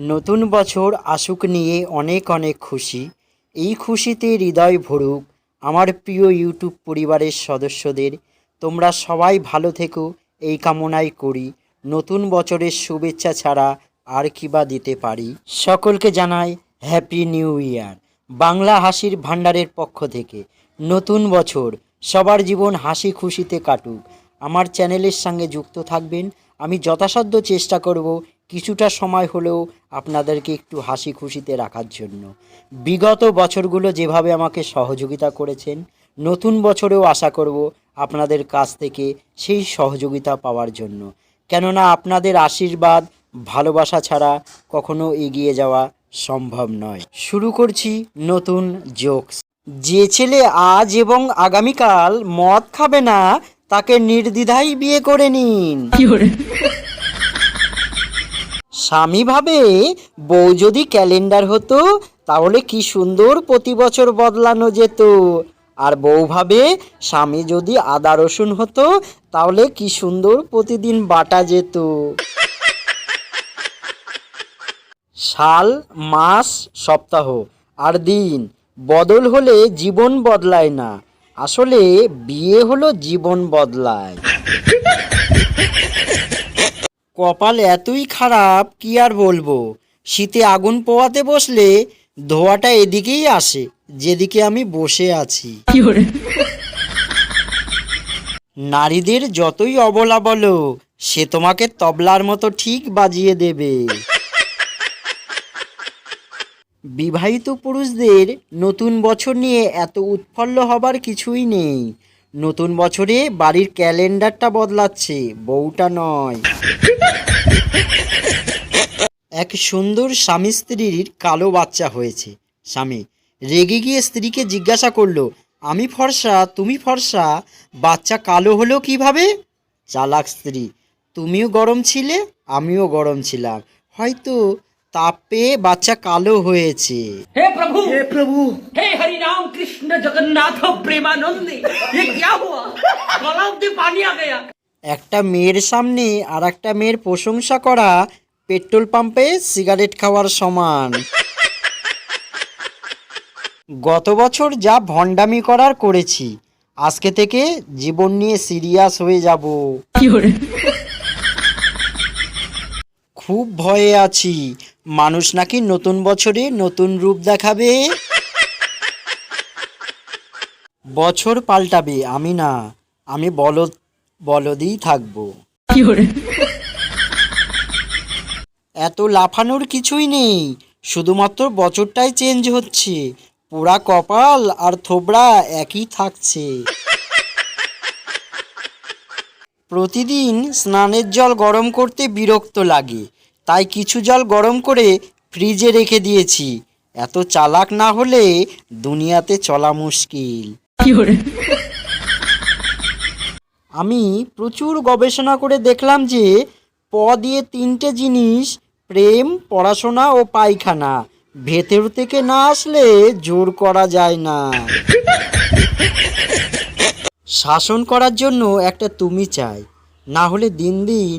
নতুন বছর আসুক নিয়ে অনেক অনেক খুশি। এই খুশিতে হৃদয় ভরুক আমার প্রিয় ইউটিউব পরিবারের সদস্যদের। তোমরা সবাই ভালো থেকো, এই কামনাই করি। নতুন বছরের শুভেচ্ছা ছাড়া আর কি বা দিতে পারি? সকলকে জানাই হ্যাপি নিউ ইয়ার বাংলা হাসির ভাণ্ডারের পক্ষ থেকে নতুন বছর। সবার জীবন হাসি খুশিতে কাটুক। আমার চ্যানেলের সঙ্গে যুক্ত থাকবেন। আমি যথাসাধ্য চেষ্টা করব কিছুটা সময় হলেও আপনাদেরকে একটু হাসি খুশিতে রাখার জন্য। বিগত বছরগুলো যেভাবে আমাকে সহযোগিতা করেছেন, নতুন বছরেও আশা করব আপনাদের কাছ থেকে সেই সহযোগিতা পাওয়ার জন্য। কেননা আপনাদের আশীর্বাদ, ভালোবাসা ছাড়া কখনো এগিয়ে যাওয়া সম্ভব নয়। শুরু করছি নতুন জোকস। যে ছেলে আজ এবং আগামীকাল মদ খাবে না, তাকে নির্দ্বিধায় বিয়ে করে নিন। স্বামী ভাবে বউ যদি ক্যালেন্ডার হতো, তাহলে কি সুন্দর প্রতি বছর বদলানো যেত। আর বউ ভাবে স্বামী যদি আদা রসুন হতো, তাহলে কি সুন্দর প্রতিদিন বাটা যেত। সাল, মাস, সপ্তাহ আর দিন বদল হলে জীবন বদলায় না। আসলে বিয়ে হলো জীবন বদলায়। কপাল এতই খারাপ কি আর বলব? শীতে আগুন পোয়াতে বসলে ধোয়াটা এদিকেই আসে যেদিকে আমি বসে আছি। নারীদের যতই অবলা বলো সে তোমাকে তবলার মতো ঠিক বাজিয়ে দেবে। বিবাহিত পুরুষদের নতুন বছর নিয়ে এত উৎফুল্ল হবার কিছুই নেই। নতুন বছরে বাড়ির ক্যালেন্ডারটা বদলাচ্ছে, বউটা নয়। এক সুন্দর স্বামী স্ত্রীর কালো বাচ্চা হয়েছে। স্বামী রেগে গিয়ে স্ত্রীকে জিজ্ঞাসা করল, আমি ফর্সা, তুমি ফর্সা? বাচ্চা কালো হলো কীভাবে? চালাক স্ত্রী, তুমিও গরম ছিলে, আমিও গরম ছিলাম। হয়তো তাপে বাচ্চা কালো হয়েছে। হে প্রভু! হে প্রভু! হে হরি রাম কৃষ্ণ জগন্নাথ প্রেমানন্দে এ কিয়া হুয়া? গলা অব্দি পানি আ গয়া। একটা মেয়ের সামনে আর একটা মেয়ের প্রশংসা করা পেট্রোল পাম্পে সিগারেট খাওয়ার সমান। গত বছর যা ভণ্ডামি করার করেছি আজকে থেকে জীবন নিয়ে সিরিয়াস হয়ে যাব। খুব ভয়ে আছি। মানুষ নাকি নতুন বছরে নতুন রূপ দেখাবে? বছর পাল্টাবে আমি না। আমি বলদ বলদেই থাকব। এত লাফানোর কিছুই নেই। শুধুমাত্র বছরটাই চেঞ্জ হচ্ছে। পুরা কপাল আর থোবড়া একই থাকছে। প্রতিদিন স্নানের জল গরম করতে বিরক্ত লাগে। তাই কিছু জল গরম করে ফ্রিজে রেখে দিয়েছি। এত চালাক না হলে দুনিয়াতে চলা মুশকিল। আমি প্রচুর গবেষণা করে দেখলাম যে প দিয়ে তিনটে জিনিস প্রেম পড়াশোনা ও পায়খানা ভেতর থেকে না আসলে জোর করা যায় না। শাসন করার জন্য একটা তুমি চাই না হলে দিন দিন